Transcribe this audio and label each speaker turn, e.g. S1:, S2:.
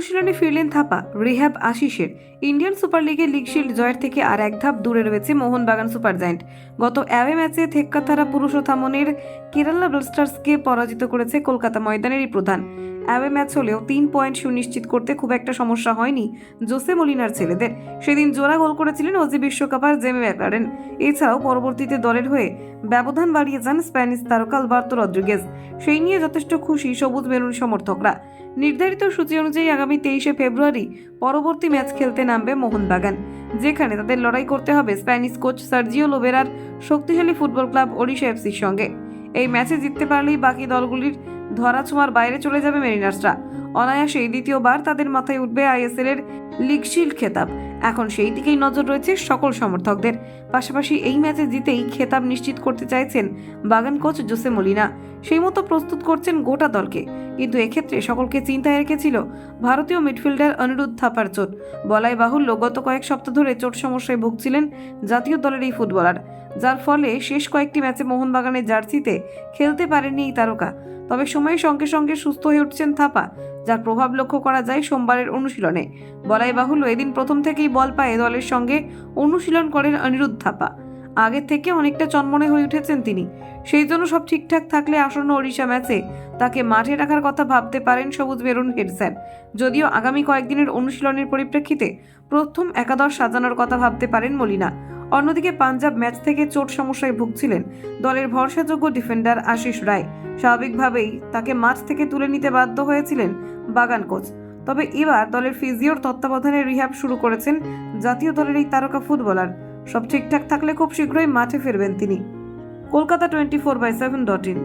S1: অনুশীলনে ফিরলেন থাপা, রিহ্যাব আশিসের। ইন্ডিয়ান সুপার লিগে লিগ শিল্ড জয়ের থেকে আর এক ধাপ দূরে রয়েছে মোহনবাগান সুপার জায়েন্ট। গত অ্যাওয়ে ম্যাচে থেক্কাথারা থামনের কেরালা ব্লাস্টার্সকে পরাজিত করেছে কলকাতা ময়দানেরই প্রধান। অ্যাওয়ে ম্যাচ হলেও তিন পয়েন্ট সুনিশ্চিত করতে খুব একটা সমস্যা হয়নি জোসে মলিনার ছেলেদের। সেদিন জোড়া গোল করেছিলেন অজি বিশ্বকাপার জেমে ম্যাকলারেন। এছাড়াও পরবর্তীতে দলের হয়ে ব্যবধান বাড়িয়ে যান স্প্যানিশ তারকা আলবার্তো রদ্রিগেজ। সেই নিয়ে যথেষ্ট খুশি সবুজ মেরুন সমর্থকরা। নির্ধারিত সূচি অনুযায়ী আগামী তেইশে ফেব্রুয়ারি পরবর্তী ম্যাচ খেলতে নামবে মোহনবাগান, যেখানে তাদের লড়াই করতে হবে স্প্যানিশ কোচ সার্জিও লোবেরার শক্তিশালী ফুটবল ক্লাব ওড়িশা এফসির সঙ্গে। এই ম্যাচে জিততে পারলেই বাকি দলগুলির ধরাছোঁয়ার বাইরে চলে যাবে মেরিনার্সরা। অনায়াসেই দ্বিতীয়বার তাদের মাথায় উঠবে আইএসএল এর লিগ শিল্ড খেতাব। এখন সেই দিকেই নজর রয়েছে সকল সমর্থকদের। পাশাপাশি এই ম্যাচে জিতেই খেতাব নিশ্চিত করতে চাইছেন বাগান কোচ জোসে মলিনা। সেই মতো প্রস্তুত করছেন গোটা দলকে। কিন্তু এক্ষেত্রে সকলকে চিন্তায় রেখেছিল ভারতীয় মিডফিল্ডার অনিরুদ্ধ থাপার চোট। বলাই বাহুল্য গত কয়েক সপ্তাহ ধরে চোট সমস্যায় ভুগছিলেন জাতীয় দলের এই ফুটবলার। যার ফলে শেষ কয়েকটি ম্যাচে মোহনবাগানের জার্সিতে খেলতে পারেননি এই তারকা। তবে সময়ের সঙ্গে সঙ্গে সুস্থ হয়ে উঠছেন থাপা, যার প্রভাব লক্ষ্য করা যায় সোমবারের অনুশীলনে। বলাই বাহুল্য, এদিন প্রথম থেকেই বল পায়ে দলের সঙ্গে অনুশীলন করেন অনিরুদ্ধ থাপা। আগের থেকে অনেকটা চনমনে হয়ে উঠেছেন তিনি। সেই জন্য সব ঠিকঠাক থাকলে আসন্ন ওড়িশা ম্যাচে তাকে মাঠে রাখার কথা ভাবতে পারেন সবুজ মেরুন হেড স্যার যদিও আগামী কয়েকদিনের অনুশীলনের পরিপ্রেক্ষিতে প্রথম একাদশ সাজানোর কথা ভাবতে পারেন মলিনা। অন্যদিকে পাঞ্জাব ম্যাচ থেকে চোট সমস্যায় ভুগছিলেন দলের ভরসাযোগ্য ডিফেন্ডার আশিস রায়। স্বাভাবিকভাবেই তাকে মাঠ থেকে তুলে নিতে বাধ্য হয়েছিলেন বাগান কোচ। তবে এবার দলের ফিজিওর তত্ত্বাবধানে রিহাব শুরু করেছেন জাতীয় দলের এই তারকা ফুটবলার। সব ঠিকঠাক থাকলে খুব শীঘ্রই মাঠে ফিরবেন তিনি। Kolkata twenty four by seven dot in.